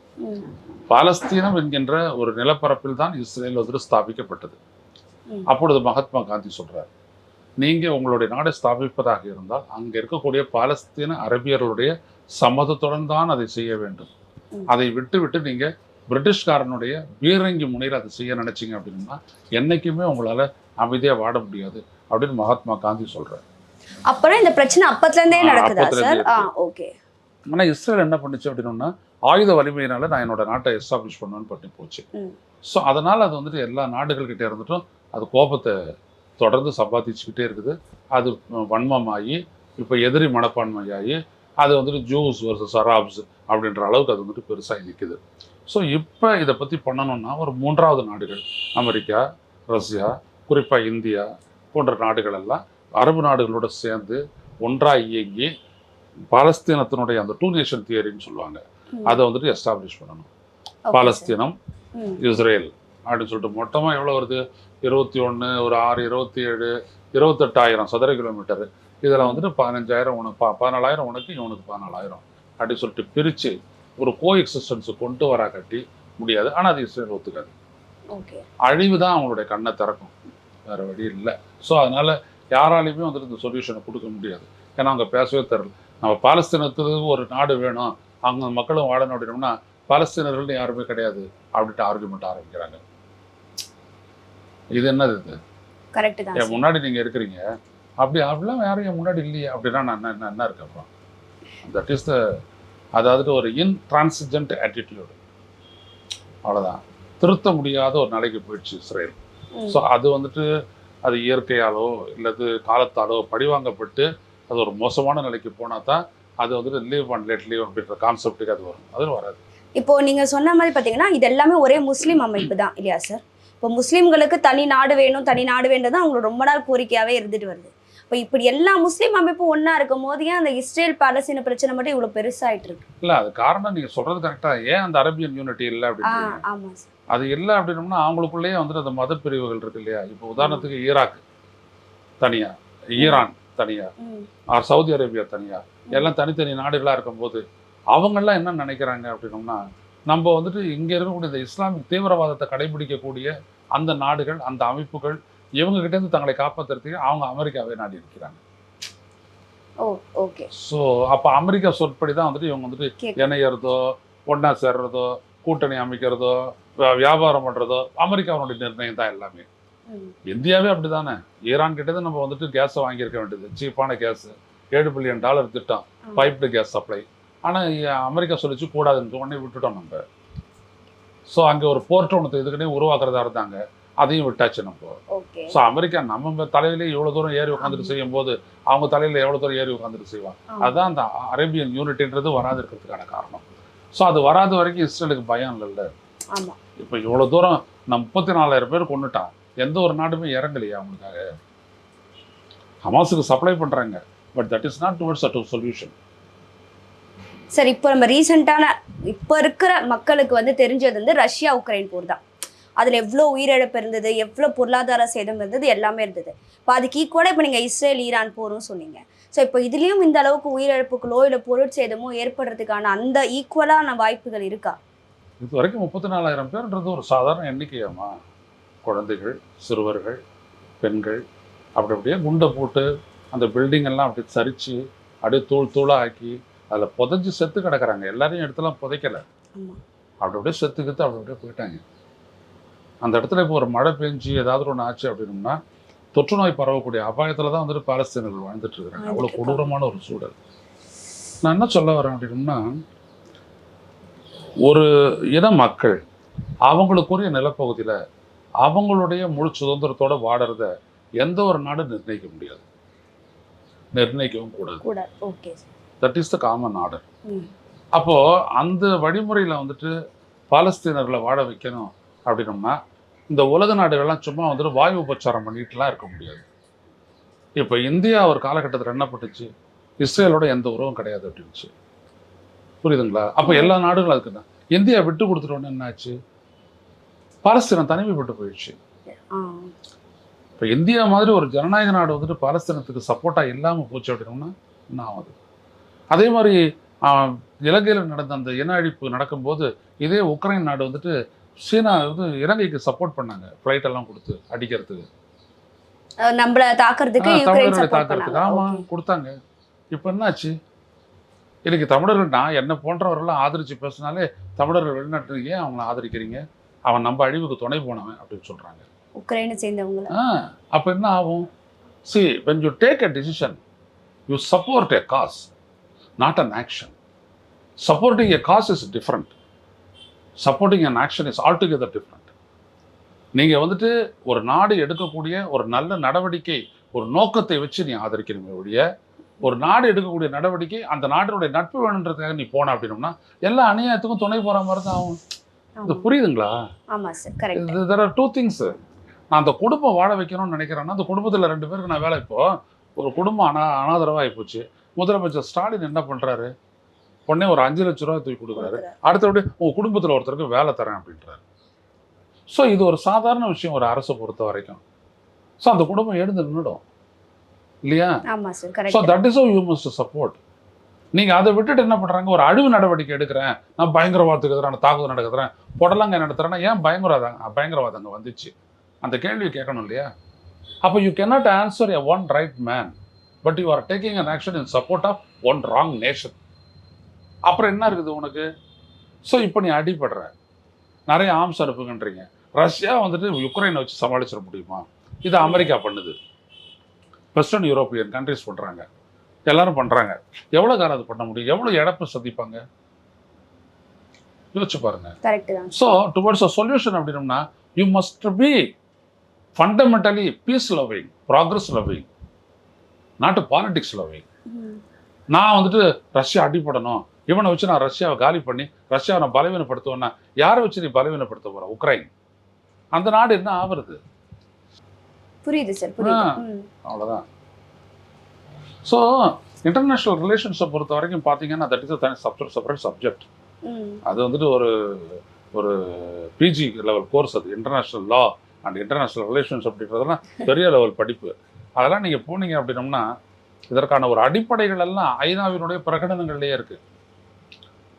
S1: பாலஸ்தீனம் என்கின்ற ஒரு நிலப்பரப்பில் தான் இஸ்ரேல் வந்துட்டு ஸ்தாபிக்கப்பட்டது. அப்பொழுது மகாத்மா காந்தி சொல்றார் நீங்க உங்களுடைய நாடை ஸ்தாபிப்பதாக இருந்தால் அங்க இருக்கக்கூடிய பாலஸ்தீன அரபியர்களுடைய சம்மதத்துடன் தான் அதை செய்ய வேண்டும். அதை விட்டு விட்டு நீங்க பிரிட்டிஷ்காரனுடைய பீரங்கி முனையில் அதை செய்ய நினைச்சீங்க அப்படின்னா என்னைக்குமே உங்களால அமைதியா வாட முடியாது அப்படின்னு மகாத்மா காந்தி சொல்றாரு
S2: அப்புறம் இந்த பிரச்சனை அப்பத்துல இருந்தே
S1: ஆ,
S2: நடக்குதா சார். ஓகே
S1: ஆனா இஸ்ரேல் என்ன பண்ணுச்சு அப்படின்னா ஆயுத வலிமையினால நான் என்னோட நாட்டை எஸ்டாப்ளிஷ் பண்ணுவேன்னு பண்ணி போச்சு. ஸோ அதனால அது வந்துட்டு எல்லா நாடுகள்கிட்ட இருந்துட்டும் அது கோபத்தை தொடர்ந்து சம்பாதிச்சுக்கிட்டே இருக்குது அது வன்மமாகி இப்போ எதிரி மனப்பான்மையாகி அது வந்துட்டு ஜூஸ் வர்சஸ் அராப்ஸ் அப்படின்ற அளவுக்கு அது வந்துட்டு பெருசாக நிற்குது ஸோ இப்போ இதை பற்றி பண்ணணும்னா ஒரு மூன்றாவது நாடுகள் அமெரிக்கா ரஷ்யா குறிப்பாக இந்தியா போன்ற நாடுகள் எல்லாம் அரபு நாடுகளோட சேர்ந்து ஒன்றாக இயங்கி பாலஸ்தீனத்தினுடைய அந்த டூ நேஷன் தியரின்னு சொல்லுவாங்க. அதை வந்துட்டு எஸ்டாப்ளிஷ் பண்ணணும். பாலஸ்தீனம். இஸ்ரேல் அப்படின்னு சொல்லிட்டு மொத்தமாக எவ்வளோ வருது இருபத்தி ஒன்று ஒரு ஆறு இருபத்தி ஏழு இருபத்தெட்டாயிரம் சதுர கிலோமீட்டர் இதில் வந்துட்டு பதினஞ்சாயிரம் உனக்கு ப பதினாலாயிரம் உனக்கு இவனுக்கு பதினாலாயிரம் அப்படின்னு சொல்லிட்டு பிரித்து ஒரு கோ எக்ஸிஸ்டன்ஸை கொண்டு வரா கட்டி முடியாது. ஆனால் அது இஸ்ரேல் ஒத்துக்காது. அழிவு தான் அவங்களுடைய கண்ணை திறக்கும். வேற வழி இல்லை. ஸோ அதனால யாராலையுமே வந்துட்டு இந்த சொல்யூஷனை கொடுக்க முடியாது. ஏன்னா அவங்க பேசவே தெரியல. நம்ம பாலஸ்தீனத்துக்கு ஒரு நாடு வேணும். அங்க மக்களும் வாழணும் அப்படின்னோம்னா பாலஸ்தீனர்கள்னு யாருமே கிடையாது அப்படின்ட்டு ஆர்குமெண்ட் ஆரம்பிக்கிறாங்க. இது என்னது இது?
S2: Correct தான்.
S1: முன்னாடி நீங்க இருக்கிறீங்க. அப்படி அப்படிலாம் யாரும் என் முன்னாடி இல்லையே. அப்படின்னா நான் என்ன என்ன- என்ன இருக்கு அப்புறம்? தட் இஸ் த அதாவது ஒரு இன்ட்ரான்சிஜென்ட் ஆட்டிடியூடு அவ்வளோதான் திருத்த முடியாத ஒரு நிலைக்கு போயிடுச்சு இஸ்ரேல். ஸோ அது வந்துட்டு அது இயற்கையாலோ இல்லது காலத்தாலோ பழிவாங்கப்பட்டு அது ஒரு மோசமான நிலைக்கு போனால் தான் அது வந்துட்டு லீவ் அண்ட் லெட் லீவ் அப்படின்ற கான்செப்ட்டுக்கு அது வரும். அது வராது.
S2: இப்போ நீங்க சொன்ன மாதிரி பாத்தீங்கன்னா இது எல்லாமே ஒரே முஸ்லீம் அமைப்பு தான் இல்லையா சார் இப்போ முஸ்லீம்களுக்கு தனி நாடு வேணும் தனி நாடு வேண்டது அவங்களோட ரொம்ப நாள் கோரிக்கையாவே இருந்துட்டு வருது. இப்போ இப்படி எல்லா முஸ்லீம் அமைப்பும் ஒண்ணா இருக்கும் போது ஏன் அந்த இஸ்ரேல் பாலஸ்தீன பிரச்சனை மட்டும் இவ்வளவு பெருசாயிட்டு இருக்கு?
S1: இல்லை அது காரணம் நீங்கள் சொல்கிறது கரெக்டாக ஏன் அந்த அரபியன் யூனிட்டி இல்லை அப்படின்னு
S2: ஆமா சார்.
S1: அது இல்லை அப்படின்னோம்னா அவங்களுக்குள்ளேயே வந்துட்டு அந்த மத பிரிவுகள் இருக்கு இல்லையா? இப்போ உதாரணத்துக்கு ஈராக் தனியா ஈரான் தனியா
S2: ம்.
S1: ஆர் சவுதி அரேபியா தனியா எல்லாம் தனித்தனி நாடுகளாக இருக்கும்போது அவங்கெல்லாம் என்ன நினைக்கிறாங்க அப்படின்னோம்னா நம்ம வந்துட்டு இங்கே இருக்கக்கூடிய இந்த இஸ்லாமிக் தீவிரவாதத்தை கடைபிடிக்கக்கூடிய அந்த நாடுகள் அந்த அமைப்புகள் இவங்க கிட்ட இருந்து தங்களை காப்பாற்றுறதுக்கு அவங்க அமெரிக்காவே நாடி இருக்கிறாங்க
S2: ஓகே.
S1: ஸோ அப்போ அமெரிக்கா சொற்படி தான் வந்துட்டு இவங்க வந்துட்டு. இணையறதோ ஒன்றா சேர்றதோ கூட்டணி அமைக்கிறதோ வியாபாரம் பண்ணுறதோ அமெரிக்காவுடைய நிர்ணயம் தான் எல்லாமே. இந்தியாவே அப்படிதானே. ஈரான் கிட்ட இருந்து நம்ம வந்துட்டு கேஸை வாங்கியிருக்க வேண்டியது. சீப்பான கேஸ். ஏழு பில்லியன் டாலர் திட்டம். Piped gas supply. ஆனால் அமெரிக்கா சொல்லிச்சு கூடாதுன்னு உடனே விட்டுட்டோம் நம்ம. ஸோ அங்கே ஒரு போர்ட் ஒன்று இதுக்குன்னே உருவாக்குறதா இருந்தாங்க. அதையும் விட்டாச்சு நம்ம. ஸோ அமெரிக்கா நம்ம தலையிலே இவ்வளோ தூரம் ஏறி உட்காந்துட்டு செய்யும் போது அவங்க தலையில எவ்வளோ தூரம் ஏறி உட்காந்துட்டு செய்வாங்க. அதுதான் அந்த அரேபியன் யூனிட்ன்றது வராது இருக்கிறதுக்கான காரணம். ஸோ அது வராத வரைக்கும் இஸ்ரேலுக்கு பயம் இல்லைல்ல.
S2: ஆமா.
S1: இப்போ இவ்வளோ தூரம் நம்ம முப்பத்தி நாலாயிரம் பேர் கொண்டுட்டான் எந்த ஒரு நாடுமே இறங்கலையா அவங்களுக்காக? ஹமாஸுக்கு சப்ளை பண்ணுறாங்க but that is not towards a solution
S2: sir இப்போ நம்ம ரீசெண்டான இப்போ இருக்கிற மக்களுக்கு வந்து தெரிஞ்சது வந்து ரஷ்யா உக்ரைன் போர் தான். அதில் எவ்வளோ உயிரிழப்பு இருந்தது எவ்வளோ பொருளாதார சேதம் இருந்தது எல்லாமே இருந்தது. இப்போ அதுக்கு ஈக்குவலாக இப்போ நீங்கள் இஸ்ரேல் ஈரான் போரும் சொன்னீங்க. ஸோ இப்போ இதுலேயும் இந்த அளவுக்கு உயிரிழப்புகளோ இல்லை பொருட்சேதமோ ஏற்படுறதுக்கான அந்த ஈக்குவலான வாய்ப்புகள் இருக்கா?
S1: இது வரைக்கும் முப்பத்தி நாலாயிரம் பேர்ன்றது ஒரு சாதாரண எண்ணிக்கையாமா குழந்தைகள் சிறுவர்கள் பெண்கள் அப்படி அப்படியே குண்டை போட்டு அந்த பில்டிங் எல்லாம் அப்படி சரித்து அப்படியே தூள் தூளாக ஆக்கி அதில் புதைஞ்சு செத்து கிடக்குறாங்க. எல்லாரையும் இடத்துலாம் புதைக்கல. அப்படி அப்படியே செத்து கித்து அப்படி அப்படியே போயிட்டாங்க. அந்த இடத்துல இப்போ ஒரு மழை பெஞ்சு ஏதாவது ஒன்று ஆச்சு அப்படின்னோம்னா தொற்று நோய் பரவக்கூடிய அபாயத்தில் தான் வந்துட்டு பாலஸ்தீனர்கள் வாழ்ந்துட்டு இருக்கிறாங்க அவ்வளோ. கொடூரமான ஒரு சூழல். நான் என்ன சொல்ல வரேன் அப்படின்னோம்னா ஒரு இன மக்கள் அவங்களுக்குரிய நிலப்பகுதியில் அவங்களுடைய முழு சுதந்திரத்தோட வாடுறத எந்த ஒரு நாடும் நிர்ணயிக்க முடியாது. நிர்ணயிக்கவும் கூடாது.
S2: Okay
S1: that is the common order
S2: hmm.
S1: அப்போ அந்த வழிமுறையில் வந்துட்டு பாலஸ்தீனர்களை வாழ வைக்கணும் அப்படின்னோம்னா இந்த உலக நாடுகள்லாம் சும்மா வந்துட்டு வாயு உபச்சாரம் பண்ணிட்டுலாம் இருக்க முடியாது. இப்போ இந்தியா ஒரு காலகட்டத்தில் என்ன பண்ணுச்சு? இஸ்ரேலோட எந்த உறவும் கிடையாது அப்படின்னுச்சு. புரியுதுங்களா? அப்போ எல்லா நாடுகளும் அதுக்கு தான். இந்தியா விட்டு கொடுத்துட்டோன்னு என்னாச்சு? பாலஸ்தீனம் தனிமைப்பட்டு போயிடுச்சு. இப்போ இந்தியா மாதிரி ஒரு ஜனநாயக நாடு வந்துட்டு பாலஸ்தீனத்துக்கு சப்போர்ட்டாக இல்லாமல் போச்சு அப்படின்னோம்னா என்ன ஆகுது? அதே மாதிரி இலங்கையில் நடந்த அந்த இன அழிப்பு நடக்கும்போது இதே உக்ரைன் நாடு வந்துட்டு சீனா வந்து இலங்கைக்கு சப்போர்ட் பண்ணாங்க ஃப்ளைட் எல்லாம் கொடுத்து அடிக்கிறதுக்கு.
S2: நம்மள தாக்குறதுக்கு
S1: தமிழர்களை
S2: சப்போர்ட்
S1: தாக்குறதுக்கு. ஆமா. கொடுத்தாங்க. இப்போ என்னாச்சு? இன்னைக்கு தமிழர்கள் நான் என்ன போன்றவரெல்லாம் ஆதரிச்சு பேசினாலே தமிழர்கள் வெளிநாட்டுக்கு ஏன் அவங்கள ஆதரிக்கிறீங்க? அவன் நம்ம அழிவுக்கு துணை போனவன் அப்படின்னு சொல்றாங்க.
S2: உக்ரைனை சேர்ந்தவங்கள.
S1: ஆ அப்போ என்ன ஆகும்? See when you take a decision you support a cause. Not an action. Supporting a cause is different. Supporting an action is altogether different. நீங்கள் வந்துட்டு ஒரு நாடு எடுக்கக்கூடிய ஒரு நல்ல நடவடிக்கை ஒரு நோக்கத்தை வச்சு நீ ஆதரிக்கிறீங்க ஒழிய ஒரு நாடு எடுக்கக்கூடிய நடவடிக்கை அந்த நாட்டினுடைய நட்பு வேணுன்றதுக்காக நீ போன அப்படின்னோம்னா எல்லா அநியாயத்துக்கும் துணை போகிற மாதிரி தான் ஆகும். இது புரியுதுங்களா? தெர் ஆர் டூ திங்ஸ் நான் அந்த குடும்பம் வாழ வைக்கணும்னு நினைக்கிறேன்னா அந்த குடும்பத்தில் ரெண்டு பேருக்கு நான் வேலை. இப்போ ஒரு குடும்பம் அனா அனாதரவாகி போச்சு. முதலமைச்சர் ஸ்டாலின் என்ன பண்றாரு? உடனே ஒரு அஞ்சு லட்ச ரூபா தூக்கி கொடுக்குறாரு. அடுத்தபடி உங்க குடும்பத்துல ஒருத்தருக்கு வேலை தரேன் அப்படின்றாரு. ஸோ இது ஒரு சாதாரண விஷயம் ஒரு அரசை பொறுத்த வரைக்கும். ஸோ அந்த குடும்பம் எழுந்து நின்றுடும் இல்லையா? So that is you must support நீங்க அதை விட்டுட்டு என்ன பண்றாங்க? ஒரு அழிவு நடவடிக்கை எடுக்கிறேன். நான் பயங்கரவாதத்துக்கு எதிரான தாக்குதல் நடக்கிறேன். புடலங்க நடத்துறேன்னா ஏன் பயங்கரவாதம் பயங்கரவாதம் அங்க வந்துச்சு? அந்த கேள்வி கேட்கணும் இல்லையா? அப்போ you cannot answer a one right man but you are taking an action in support of one wrong nation அப்புறம் என்ன இருக்குது உனக்கு? ஸோ இப்போ நீ அடிபடுற. நிறைய ஆர்ம்ஸ் அனுப்புங்கன்றீங்க. ரஷ்யா வந்துட்டு யுக்ரைனை வச்சு சமாளிச்சிட முடியுமா? இது அமெரிக்கா பண்ணுது. வெஸ்டர்ன் யூரோப்பியன் கண்ட்ரிஸ் பண்ணுறாங்க எல்லாரும் பண்ணுறாங்க எவ்வளோ காலம் அது பண்ண முடியும்? எவ்வளோ இழப்பு சந்திப்பாங்க? யோசிச்சு பாருங்க. ஸோ டுவர்ட்ஸ் அ சொல்யூஷன் அப்படின்னம்னா you must be fundamentally peace loving progress loving நாட்டு பாலிடிக்ஸ் லவ்விங்
S2: ம்.
S1: நான் வந்துட்டு ரஷ்யா அடிப்படணும் இவனை வச்சு நான் ரஷ்யாவை காலி பண்ணி ரஷ்யாவை நான் பலவீனப்படுத்துவேன்னா யாரை வச்சு நீ பலவீனப்படுத்த போற? உக்ரைன். அந்த நாடு என்ன ஆவறது?
S2: புரியுது சார்.
S1: அவ்வளோதான் ஸோ இன்டர்நேஷ்னல் ரிலேஷன்ஸை பொறுத்த வரைக்கும் பார்த்தீங்கன்னா தட் இஸ் தனி சப்ஜெக்ட் செப்பரேட் சப்ஜெக்ட். அது வந்துட்டு ஒரு ஒரு பிஜி லெவல் கோர்ஸ் அது international law and international relations அப்படின்றதெல்லாம் பெரிய லெவல் படிப்பு. அதெல்லாம் நீங்கள் போனீங்க அப்படின்னம்னா இதற்கான ஒரு அடிப்படைகள் எல்லாம் ஐநாவினுடைய பிரகடனங்கள்லேயே இருக்கு.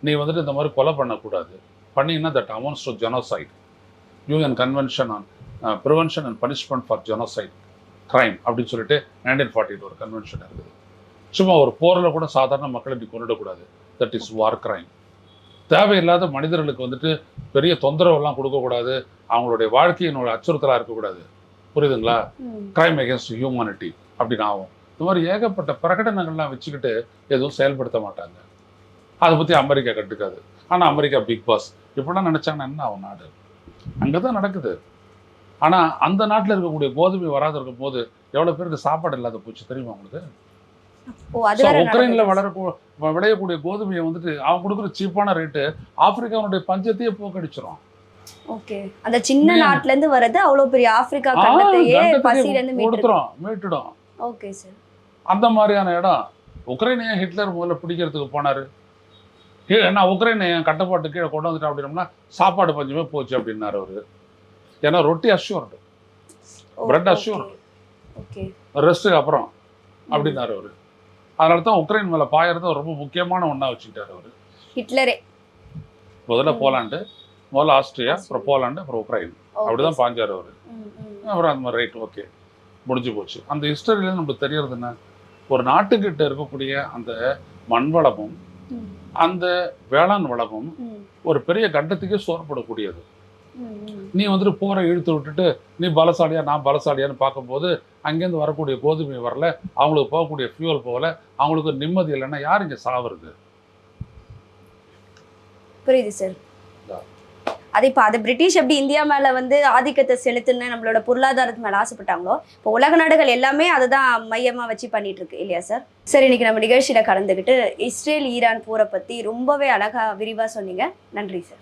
S1: நீ வந்துட்டு இந்த மாதிரி கொலை பண்ணக்கூடாது. பண்ணிங்கன்னா that amounts to genocide UN convention on prevention and punishment for genocide crime அப்படின்னு சொல்லிட்டு நைன்டீன் ஃபார்ட்டி ஒரு கன்வென்ஷன் இருக்குது சும்மா ஒரு போரில் கூட சாதாரண மக்களை இப்படி கொண்டுடக்கூடாது தட் இஸ் வார் கிரைம் தேவையில்லாத மனிதர்களுக்கு வந்துட்டு பெரிய தொந்தரவெல்லாம் கொடுக்கக்கூடாது. அவங்களுடைய வாழ்க்கையினுடைய அச்சுறுத்தலாக இருக்கக்கூடாது. புரியுதுங்களா. கிரைம் அகேன்ஸ்ட் ஹியூமனிட்டி அப்படின்னு ஆகும். இந்த மாதிரி ஏகப்பட்ட பிரகடனங்கள்லாம் வச்சுக்கிட்டு எதுவும் செயல்படுத்த மாட்டாங்க. அதை பற்றி அமெரிக்கா கட்டுக்காது ஆனால் அமெரிக்கா பிக் பாஸ் இப்படிலாம் நினச்சாங்கன்னா என்ன ஆகும் நாடு? அங்கே தான் நடக்குது. ஆனால் அந்த நாட்டில் இருக்கக்கூடிய கோதுமை வராது இருக்கும் போது எவ்வளோ பேருக்கு சாப்பாடு இல்லாத போச்சு தெரியுமா உங்களுக்கு? உக்ரைன்ல. வளர விளையக்கூடிய கோதுமையை வந்துட்டு அவன் கொடுக்குற சீப்பான ரேட்டு ஆப்பிரிக்காவுடைய பஞ்சத்தையே போக்கடிச்சிரும்
S2: ஓகே அந்த சின்ன? நாட்டுல இருந்து வர்றது அவ்வளவு பெரிய ஆப்பிரிக்கா கண்டத்தையே பசியில இருந்து மீட்டு
S1: கொடுத்துரும் மீட்டுடும்.
S2: ஓகே சார்
S1: அந்த மாதிரியான இடம். உக்ரைனை ஏன் ஹிட்லர் முதல்ல பிடிக்கிறதுக்கு போனாரு. கீழே நான் உக்ரைனை என் கட்டுப்பாட்டு கீழே கொண்டு வந்துட்டேன் அப்படின்னம்னா சாப்பாடு பஞ்சமே போச்சு அப்படின்னாரு அவரு. ஏன்னா ரொட்டி அஷ்யூர்டு assured.
S2: ஓகே
S1: ரெஸ்ட்டுக்கு அப்புறம் அப்படின்னாரு அவரு. அதனால தான் உக்ரைன் மேல பாயறத ரொம்ப முக்கியமான ஒண்ணா வச்சுக்கிட்டாரு அவரு.
S2: ஹிட்லரே.
S1: முதல்ல
S2: ம்.
S1: முதல்ல ஆஸ்திரியா அப்புறம் போலாண்டு அப்புறம் உக்ரைன் அப்படிதான். பாஞ்சாரு அவரு. அப்புறம் அந்த மாதிரி ரைட் ஓகே முடிஞ்சு போச்சு. அந்த ஹிஸ்டரியில நமக்கு தெரியறது என்ன? ஒரு நாட்டுக்கிட்ட இருக்கக்கூடிய அந்த மண் வளமும் அந்த வேளாண் வளமும் ஒரு பெரிய கண்டத்துக்கே சோறப்படக்கூடியது. நீ வந்துட்டு போரை இழுத்து விட்டுட்டு நீ பலசாலியா நான் பலசாலியான்னு பார்க்கும்போது அங்கேருந்து வரக்கூடிய கோதுமை வரல அவங்களுக்கு போகக்கூடிய ஃபியூவல் போகல அவங்களுக்கு நிம்மதி இல்லைன்னா யார் இங்க சாவுறது?
S2: புரியுது சார். அது இப்போ அது பிரிட்டிஷ் எப்படி இந்தியா மேல வந்து ஆதிக்கத்தை செலுத்துன்னு நம்மளோட பொருளாதாரத்து மேல ஆசைப்பட்டாங்களோ இப்போ உலக நாடுகள் எல்லாமே அதை தான் மையமா வச்சு பண்ணிட்டு இருக்கு இல்லையா சார் சரி இன்னைக்கு நம்ம நிகழ்ச்சியில கலந்துக்கிட்டு இஸ்ரேல் ஈரான் போரை பத்தி ரொம்பவே அழகா விரிவா சொன்னீங்க. நன்றி சார்